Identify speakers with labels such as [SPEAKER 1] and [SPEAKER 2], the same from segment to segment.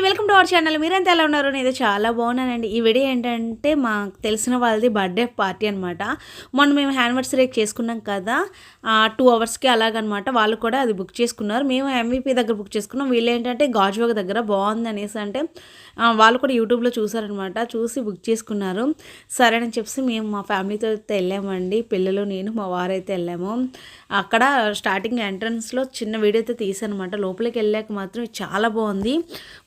[SPEAKER 1] అండి welcome to our channel మీరంతా ఎలా ఉన్నారు? నేను చాలా బాగున్నానండి. ఈ వీడియో ఏంటంటే మాకు తెలిసిన వాళ్ళది బర్త్డే పార్టీ అనమాట మొన్న మేము యానివర్సరీకి చేసుకున్నాం కదా. టూ అవర్స్కి అలాగనమాట. వాళ్ళు కూడా అది బుక్ చేసుకున్నారు. మేము ఎంవీపీ దగ్గర బుక్ చేసుకున్నాం. వీళ్ళు ఏంటంటే గాజువాక దగ్గర బాగుంది అనేసి అంటే వాళ్ళు కూడా యూట్యూబ్లో చూసారనమాట చూసి బుక్ చేసుకున్నారు. సరే అని చెప్పి మేము మా ఫ్యామిలీతో అయితే వెళ్ళామండి. పిల్లలు నేను మా వారైతే వెళ్ళాము. అక్కడ స్టార్టింగ్ ఎంట్రన్స్లో చిన్న వీడియో అయితే తీసాను లోపలికి వెళ్ళాక మాత్రం చాలా బాగుంది.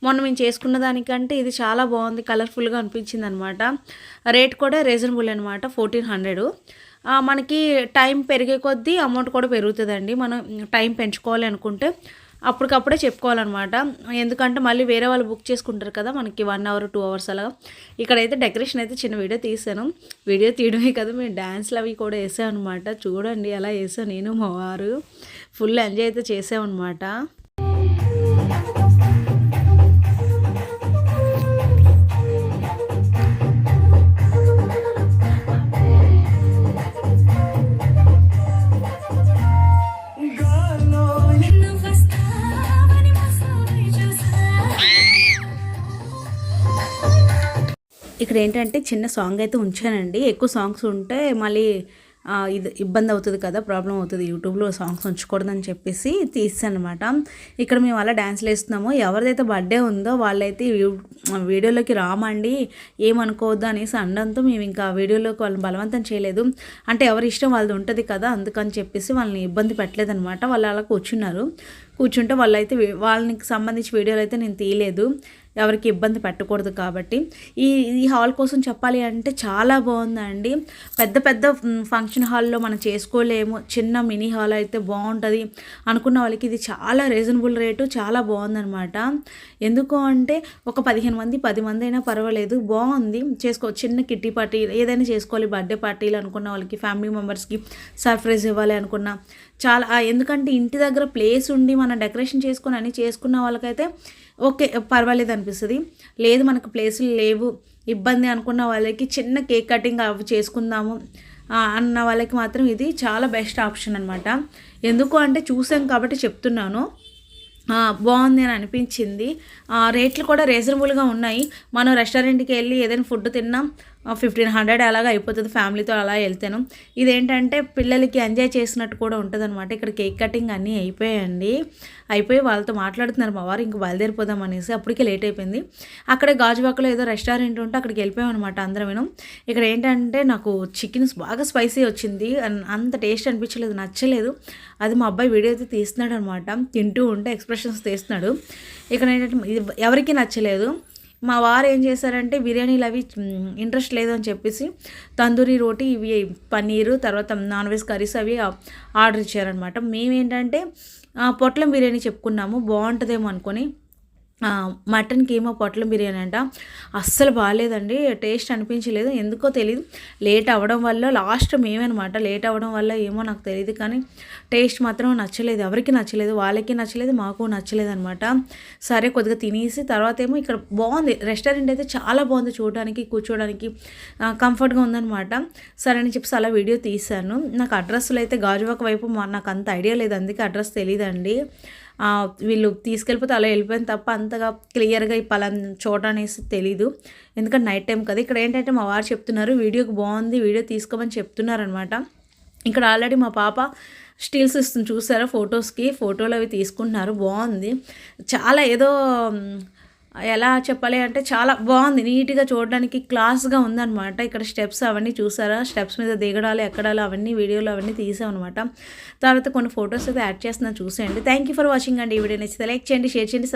[SPEAKER 1] మొన్న మేము చేసుకున్న దానికంటే ఇది చాలా బాగుంది కలర్ఫుల్గా అనిపించింది అనమాట రేట్ కూడా రీజనబుల్ అనమాట ఫోర్టీన్ హండ్రెడ్ మనకి టైం పెరిగే కొద్దీ అమౌంట్ కూడా పెరుగుతుందండి. మనం టైం పెంచుకోవాలి అనుకుంటే అప్పటికప్పుడే చెప్పుకోవాలన్నమాట. ఎందుకంటే మళ్ళీ వేరే వాళ్ళు బుక్ చేసుకుంటారు కదా మనకి వన్ అవర్ టూ అవర్స్ అలా. ఇక్కడైతే డెకరేషన్ అయితే చిన్న వీడియో తీసాను. వీడియో తీయడమే కదా మేము డ్యాన్స్లు అవి కూడా వేసాం అనమాట చూడండి అలా వేసాను నేను మా వారు. ఫుల్ ఎంజాయ్ అయితే చేసామన్నమాట. ఇక్కడ ఏంటంటే చిన్న సాంగ్ అయితే ఉంచానండి. ఎక్కువ సాంగ్స్ ఉంటే మళ్ళీ ఇది ఇబ్బంది అవుతుంది కదా ప్రాబ్లం అవుతుంది. యూట్యూబ్లో సాంగ్స్ ఉంచకూడదని చెప్పేసి తీసాను అనమాట ఇక్కడ మేము అలా డ్యాన్స్లు వేస్తున్నాము. ఎవరిదైతే బర్త్డే ఉందో వాళ్ళైతే వీడియోలోకి రామండి. ఏమనుకోవద్దు అనేసి అనడంతో మేము ఇంకా వీడియోలోకి వాళ్ళని బలవంతం చేయలేదు. అంటే ఎవరి ఇష్టం వాళ్ళది ఉంటుంది కదా అందుకని చెప్పేసి వాళ్ళని ఇబ్బంది పెట్టలేదనమాట. వాళ్ళు అలా కూర్చున్నారు. కూర్చుంటే వాళ్ళైతే వాళ్ళకి సంబంధించి వీడియోలు అయితే నేను తీయలేదు. ఎవరికి ఇబ్బంది పెట్టకూడదు కాబట్టి. ఈ ఈ హాల్ కోసం చెప్పాలి అంటే చాలా బాగుందండి. పెద్ద పెద్ద ఫంక్షన్ హాల్లో మనం చేసుకోలేము. చిన్న మినీ హాల్ అయితే బాగుంటుంది అనుకున్న వాళ్ళకి ఇది చాలా రీజనబుల్ రేటు చాలా బాగుందనమాట ఎందుకు అంటే ఒక పదిహేను మంది పది మంది అయినా పర్వాలేదు బాగుంది. చేసుకో చిన్న కిట్టి పార్టీ ఏదైనా చేసుకోవాలి బర్త్డే పార్టీలు అనుకున్న వాళ్ళకి ఫ్యామిలీ మెంబర్స్కి సర్ప్రైజ్ ఇవ్వాలి అనుకున్న. చాలా ఎందుకంటే ఇంటి దగ్గర ప్లేస్ ఉండి మనం డెకరేషన్ చేసుకొని అన్ని చేసుకున్న వాళ్ళకైతే ఓకే పర్వాలేదు అనిపిస్తుంది లేదు మనకు ప్లేసులు లేవు. ఇబ్బంది అనుకున్న వాళ్ళకి చిన్న కేక్ కటింగ్ అవి చేసుకుందాము అన్న వాళ్ళకి మాత్రం ఇది చాలా బెస్ట్ ఆప్షన్ అనమాట ఎందుకు అంటే చూసాం కాబట్టి చెప్తున్నాను. బాగుంది అని అనిపించింది. ఆ, రేట్లు కూడా రీజనబుల్గా ఉన్నాయి. మనం రెస్టారెంట్కి వెళ్ళి ఏదైనా ఫుడ్ తిన్నాం ఫిఫ్టీన్ హండ్రెడ్ అలాగా అయిపోతుంది ఫ్యామిలీతో అలా వెళ్తాను. ఇదేంటంటే పిల్లలకి ఎంజాయ్ చేసినట్టు కూడా ఉంటుంది అనమాట ఇక్కడ కేక్ కటింగ్ అన్నీ అయిపోయాయండి. అయిపోయి వాళ్ళతో మాట్లాడుతున్నారు మా వారు ఇంక బయలుదేరిపోదాం అనేసి అప్పటికే లేట్ అయిపోయింది. అక్కడే గాజువాకలో ఏదో రెస్టారెంట్ ఉంటే అక్కడికి వెళ్ళిపోయాం అనమాట అందరం ఇక్కడ ఏంటంటే నాకు చికెన్ బాగా స్పైసీ వచ్చింది. అంత టేస్ట్ అనిపించలేదు నచ్చలేదు. అది మా అబ్బాయి వీడియో అయితే తీస్తున్నాడు అనమాట తింటూ ఉంటే ఎక్స్ప్రెషన్స్ తీస్తున్నాడు. ఇక్కడ ఏంటంటే ఎవరికీ నచ్చలేదు. మా వారు ఏం చేశారంటే బిర్యానీలు అవి ఇంట్రెస్ట్ లేదు అని చెప్పేసి తందూరి రోటీ ఇవి పన్నీరు తర్వాత నాన్ వెజ్ కర్రీస్ అవి ఆర్డర్ ఇచ్చారనమాట మేమేంటంటే పొట్లం బిర్యానీ చెప్పుకున్నాము బాగుంటుందేమో అనుకొని మటన్ కీమా పొట్లం బిర్యానీ అంట. అస్సలు బాగాలేదండి టేస్ట్ అనిపించలేదు. ఎందుకో తెలియదు లేట్ అవ్వడం వల్ల లాస్ట్ మేమనమాట. లేట్ అవ్వడం వల్ల ఏమో నాకు తెలియదు కానీ టేస్ట్ మాత్రం నచ్చలేదు. ఎవరికి నచ్చలేదు? వాళ్ళకి నచ్చలేదు. మాకు నచ్చలేదు అనమాట సరే కొద్దిగా తినేసి తర్వాత ఏమో ఇక్కడ బాగుంది. రెస్టారెంట్ అయితే చాలా బాగుంది చూడడానికి కూర్చోడానికి. కంఫర్ట్గా ఉందన్నమాట సరే అని చెప్పేసి అలా వీడియో తీశాను. నాకు అడ్రస్లు అయితే గాజువాక వైపు నాకు అంత ఐడియా లేదు. అందుకే అడ్రస్ తెలియదండి వీళ్ళు తీసుకెళ్ళిపోతే అలా వెళ్ళిపోయింది తప్ప అంతగా క్లియర్గా ఈ పలాన్ చోట అనేసి తెలీదు. ఎందుకంటే నైట్ టైం కదా. ఇక్కడ ఏంటంటే మా వారు చెప్తున్నారు వీడియోకి బాగుంది వీడియో తీసుకోమని చెప్తున్నారనమాట. ఇక్కడ ఆల్రెడీ మా పాప స్టిల్స్ ఇస్తుంది చూసారా? ఫొటోస్కి ఫోటోలు అవి తీసుకుంటున్నారు బాగుంది. చాలా ఏదో ఎలా చెప్పాలి అంటే చాలా బాగుంది. నీట్గా చూడడానికి క్లాస్గా ఉందన్నమాట. ఇక్కడ స్టెప్స్ అవన్నీ చూసారా? స్టెప్స్ మీద దిగడాలు ఎక్కడాలు అవన్నీ వీడియోలు అవన్నీ తీసామన్నమాట. తర్వాత కొన్ని ఫొటోస్ అయితే యాడ్ చేస్తున్నా చూసేయండి. థ్యాంక్ యూ ఫర్ వాచింగ్ అండి. ఈ వీడియో నచ్చితే లైక్ చేయండి షేర్ చేయండి